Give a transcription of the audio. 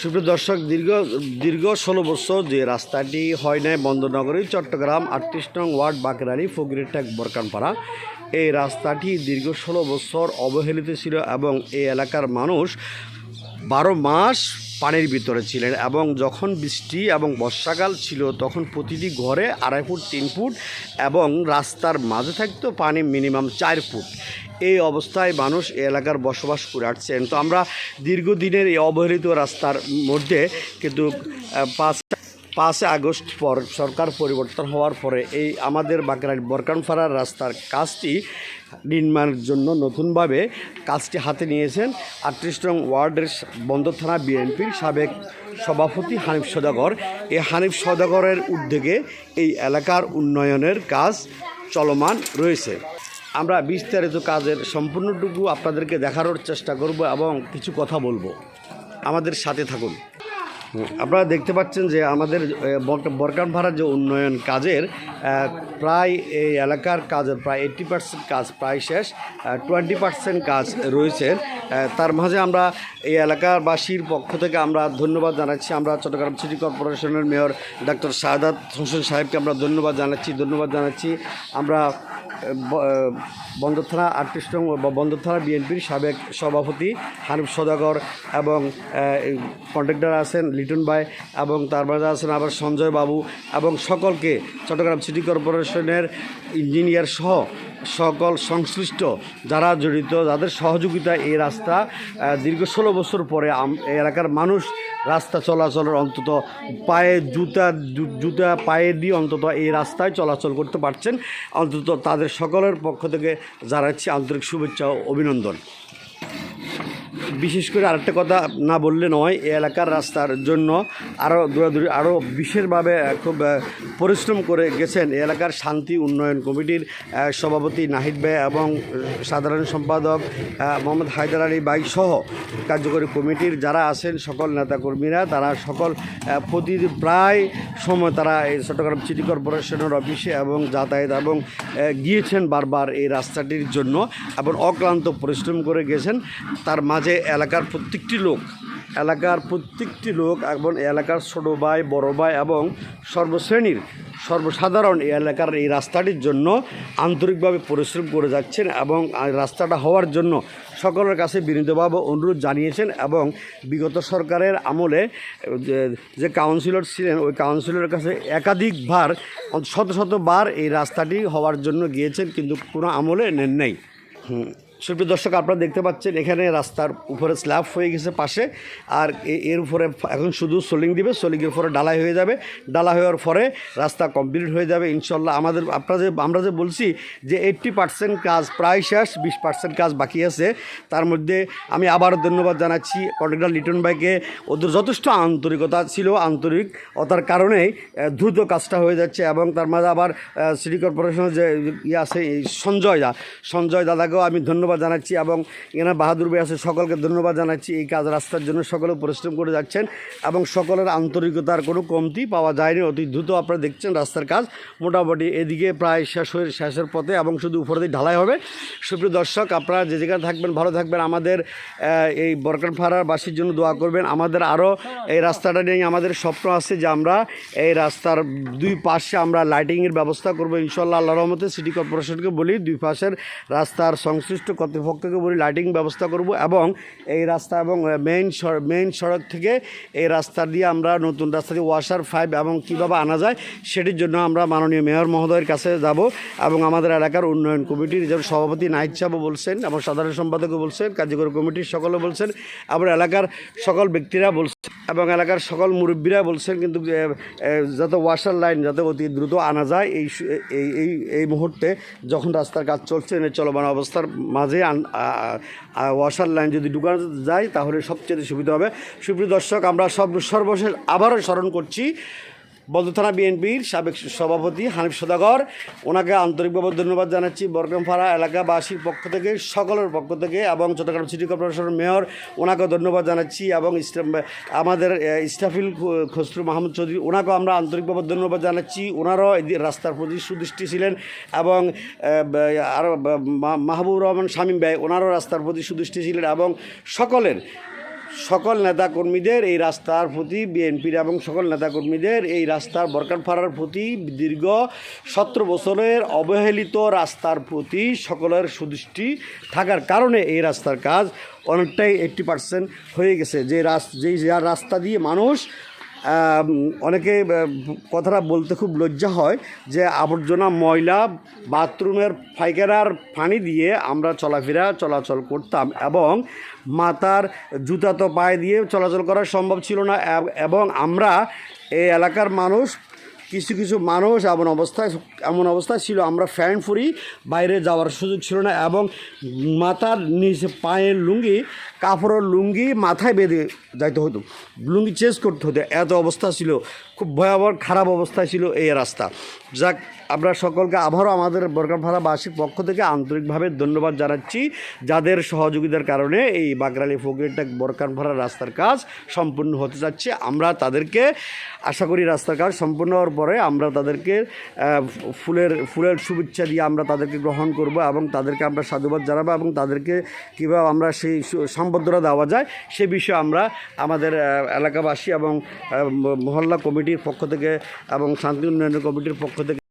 সুপ্রিয় দর্শক, দীর্ঘ দীর্ঘ ষোলো বছর যে রাস্তাটি হয় নাই বন্দরনগরী, চট্টগ্রাম, আটত্রিশ নং ওয়ার্ড বাকেরারি ফকিরিটাক, বরকানপাড়া। এই রাস্তাটি দীর্ঘ ষোলো বছর অবহেলিত ছিল এবং এই এলাকার মানুষ বারো মাস পানির ভিতরে ছিলেন এবং যখন বৃষ্টি এবং বর্ষাকাল ছিল তখন প্রতিটি ঘরে আড়াই ফুট তিন ফুট এবং রাস্তার মাঝে থাকতো পানি মিনিমাম চার ফুট। এই অবস্থায় মানুষ এলাকার বসবাস করে আসছেন। তো আমরা দীর্ঘদিনের এই অবহেলিত রাস্তার মধ্যে কিন্তু আহ, পাঁচ আগস্ট পর সরকার পরিবর্তন হওয়ার পরে এই আমাদের বাঁকড়ার বরকানফাড়ার রাস্তার কাজটি নির্মাণের জন্য নতুনভাবে কাজটি হাতে নিয়েছেন আটত্রিশ নং ওয়ার্ডের বন্দর থানা বিএনপির সাবেক সভাপতি হানিফ সদাগর। এই হানিফ সদাগরের উদ্যোগে এই এলাকার উন্নয়নের কাজ চলমান রয়েছে। আমরা বিস্তারিত কাজের সম্পূর্ণটুকু আপনাদেরকে দেখানোর চেষ্টা করব এবং কিছু কথা বলব। আমাদের সাথে থাকুন। আপনারা দেখতে পাচ্ছেন যে আমাদের বরকান ভাড়ার যে উন্নয়ন কাজের প্রায় এই এলাকার কাজের প্রায় এইট্টি পার্সেন্ট কাজ প্রায় শেষ টোয়েন্টি পার্সেন্ট কাজ রয়েছে। তার মাঝে আমরা এই এলাকাবাসীর পক্ষ থেকে আমরা ধন্যবাদ জানাচ্ছি। আমরা চট্টগ্রাম সিটি কর্পোরেশনের মেয়র ডাক্তার শাহাদাত হোসেন সাহেবকে আমরা ধন্যবাদ জানাচ্ছি ধন্যবাদ জানাচ্ছি। আমরা বন্দর থানা আটত্রিশ নং বন্দর থানা বিএনপির সাবেক সভাপতি হানিফ সদাগর এবং কন্ট্রাক্টর আছেন লিটন ভাই এবং তার মাঝে আছেন আবার সঞ্জয় বাবু এবং সকলকে চট্টগ্রাম সিটি কর্পোরেশনের ইঞ্জিনিয়ার সহ সকল সংশ্লিষ্ট যারা জড়িত, যাদের সহযোগিতা এই রাস্তা দীর্ঘ ষোলো বছর পরে এলাকার মানুষ রাস্তা চলাচলের অন্তত পায়ে জুতা জুতা পায়ে দিয়ে অন্তত এই রাস্তায় চলাচল করতে পারছেন। অন্তত তাদের সকলের পক্ষ থেকে জানাচ্ছি আন্তরিক শুভেচ্ছা ও অভিনন্দন। বিশেষ করে আরেকটা কথা না বললে নয়, এই এলাকার রাস্তার জন্য আরও দূরাদূরি আরও বিশেষভাবে খুব পরিশ্রম করে গেছেন এই এলাকার শান্তি উন্নয়ন কমিটির সভাপতি নাহিদ ভাই এবং সাধারণ সম্পাদক মোহাম্মদ হায়দার আলী বাই সহ কার্যকরী কমিটির যারা আছেন সকল নেতাকর্মীরা, তারা সকল প্রতি প্রায় সময় তারা এই চট্টগ্রাম সিটি কর্পোরেশনের অফিসে এবং যাতায়াত এবং গিয়েছেন বারবার এই রাস্তাটির জন্য এবং অক্লান্ত পরিশ্রম করে গেছেন। তার মাঝে এলাকার প্রত্যেকটি লোক, এলাকার প্রত্যেকটি লোক এবং এলাকার ছোটো ভাই, বড়ো ভাই এবং সর্বশ্রেণীর সর্বসাধারণ এই এলাকার এই রাস্তাটির জন্য আন্তরিকভাবে পরিশ্রম করে যাচ্ছেন এবং রাস্তাটা হওয়ার জন্য সকলের কাছে বিনীতভাবে অনুরোধ জানিয়েছেন এবং বিগত সরকারের আমলে যে- কাউন্সিলর ছিলেন, ওই কাউন্সিলরের কাছে একাধিকবার অন্ত- শত শতবার এই রাস্তাটি হওয়ার জন্য গিয়েছেন, কিন্তু কোনো আমলে নেন নাই। সুপ্রিয় দর্শক, আপনারা দেখতে পাচ্ছেন এখানে রাস্তার উপরে স্ল্যাব হয়ে গেছে পাশে। আর এর উপরে এখন শুধু সোলিং দিবে, সোলিংয়ের উপরে ডালাই হয়ে যাবে। ডালা হওয়ার পরে রাস্তা কমপ্লিট হয়ে যাবে ইনশাল্লাহ আমাদের, আপনারা যে, আমরা যে বলছি যে এইট্টি পার্সেন্ট কাজ প্রায় শেষ, বিশ পার্সেন্ট কাজ বাকি আছে। তার মধ্যে আমি আবারও ধন্যবাদ জানাচ্ছি কন্ট্রাক্টর লিটন ভাইকে। ওদের যথেষ্ট আন্তরিকতা ছিল, আন্তরিক আন্তরিকতার কারণেই দ্রুত কাজটা হয়ে যাচ্ছে। এবং তার মাঝে আবার সিটি কর্পোরেশনের যে ইয়ে আছে সঞ্জয় দা, সঞ্জয় দাদাকেও আমি ধন্যবাদ জানাচ্ছি এবং এখানে বাহাদুর ভাই আছে, সকলকে ধন্যবাদ জানাচ্ছি। এই কাজ রাস্তার জন্য সকলে পরিশ্রম করে যাচ্ছেন এবং সকলের আন্তরিকতার কোনো কমতি পাওয়া যায়নি। অতি দ্রুত আপনারা দেখছেন রাস্তার কাজ মোটামুটি এদিকে প্রায় শেষ হয়ে, শেষের পথে এবং শুধু উপরে দিয়ে ঢালাই হবে। সুপ্রিয় দর্শক, আপনারা যে যেখানে থাকবেন, ভালো থাকবেন। আমাদের এই বরকান ফাড়ার বাসীর জন্য দোয়া করবেন। আমাদের আরও এই রাস্তাটা নিয়ে আমাদের স্বপ্ন আছে যে আমরা এই রাস্তার দুই পাশে আমরা লাইটিংয়ের ব্যবস্থা করব। ইনশাল্লাহ আল্লাহ রহমতে সিটি কর্পোরেশনকে বলি, দুই পাশের রাস্তার সংশ্লিষ্ট কর্তৃপক্ষকে বলি লাইটিং ব্যবস্থা করব এবং এই রাস্তা এবং মেইন মেইন সড়ক থেকে এই রাস্তা দিয়ে আমরা নতুন রাস্তা দিয়ে ওয়াশার ফাইভ এবং কীভাবে আনা যায় সেটির জন্য আমরা মাননীয় মেয়র মহোদয়ের কাছে যাব এবং আমাদের এলাকার উন্নয়ন কমিটির যেমন সভাপতি নাইট সাহেবও বলছেন এবং সাধারণ সম্পাদকও বলছেন, কার্যকরী কমিটির সকলে বলছেন, আবার এলাকার সকল ব্যক্তিরা বলছেন। এবং এলাকার সকল মুরব্বীরা বলছেন কিন্তু যাতে ওয়াশার লাইন যাতে অতি দ্রুত আনা যায়, এই এই এই মুহূর্তে যখন রাস্তার কাজ চলছে চলমান অবস্থার মাঝে ওয়াশার লাইন যদি ঢুকানো যায়, তাহলে সবচেয়ে সুবিধা হবে। সুপ্রিয় দর্শক, আমরা সব সর্বশেষ আবারও স্মরণ করছি বলদ থানা বিএনপির সাবেক সভাপতি হানিফ সদাগর। ওনাকে আন্তরিকভাবে ধন্যবাদ জানাচ্ছি বরকামপাড়া এলাকাবাসীর পক্ষ থেকে সকলের পক্ষ থেকে এবং চট্টগ্রাম সিটি কর্পোরেশনের মেয়র। ওনাকে ধন্যবাদ জানাচ্ছি এবং আমাদের আহ, ইস্টাফিল খসরু মাহমুদ চৌধুরী ওনাকেও আমরা আন্তরিকভাবে ধন্যবাদ জানাচ্ছি। ওনারাও এই রাস্তার প্রতি সুদৃষ্টি ছিলেন এবং আরও মাহবুব রহমান শামীম ভাই ওনারও রাস্তার প্রতি সুদৃষ্টি ছিলেন এবং সকলের সকল নেতাকর্মীদের এই রাস্তার প্রতি, বিএনপির এবং সকল নেতাকর্মীদের এই রাস্তার বরকার ফাড়ার প্রতি দীর্ঘ সতেরো বছরের অবহেলিত রাস্তার প্রতি সকলের সুদৃষ্টি থাকার কারণে এই রাস্তার কাজ অনেকটাই এইট্টি পার্সেন্ট হয়ে গেছে। যে রাস্তা যেই রাস্তা দিয়ে মানুষ অনেকে কথাটা বলতে খুব লজ্জা হয় যে আবর্জনা ময়লা বাথরুমের পায়খানার পানি দিয়ে আমরা চলাফেরা, চলাচল করতাম এবং মাথার জুতা তো পায়ে দিয়ে চলাচল করা সম্ভব ছিল না, এবং আমরা এই এলাকার মানুষ কিছু কিছু মানুষ এমন অবস্থায় এমন অবস্থায় ছিল, আমরা ফ্যান ফুরি, বাইরে যাওয়ার সুযোগ ছিল না, এবং মাথার নিচে পায়ের লুঙ্গি, কাপড়ের লুঙ্গি মাথায় বেঁধে যাইতে হতো লুঙ্গি চেঞ্জ করতে হতো এত অবস্থা ছিল, খুব ভয়াবহ, খারাপ অবস্থা ছিল এই রাস্তা। যাক আমরা সকলকে আবারও আমাদের বরকারপাড়াবাসীর পক্ষ থেকে আন্তরিকভাবে ধন্যবাদ জানাচ্ছি, যাদের সহযোগিতার কারণে এই বাগরালি ফকিরটেক বরকারপাড়া রাস্তার কাজ সম্পূর্ণ হতে যাচ্ছে। আমরা তাদেরকে, আশা করি রাস্তার কাজ সম্পূর্ণ হওয়ার পরে আমরা তাদেরকে ফুলের ফুলের শুভেচ্ছা দিয়ে আমরা তাদেরকে গ্রহণ করব এবং তাদেরকে আমরা সাধুবাদ জানাব এবং তাদেরকে কীভাবে আমরা সেই সম্বর্ধনা দেওয়া যায় সে বিষয়ে আমরা আমাদের এলাকাবাসী এবং মহল্লা কমিটির পক্ষ থেকে এবং শান্তি উন্নয়ন কমিটির পক্ষ থেকে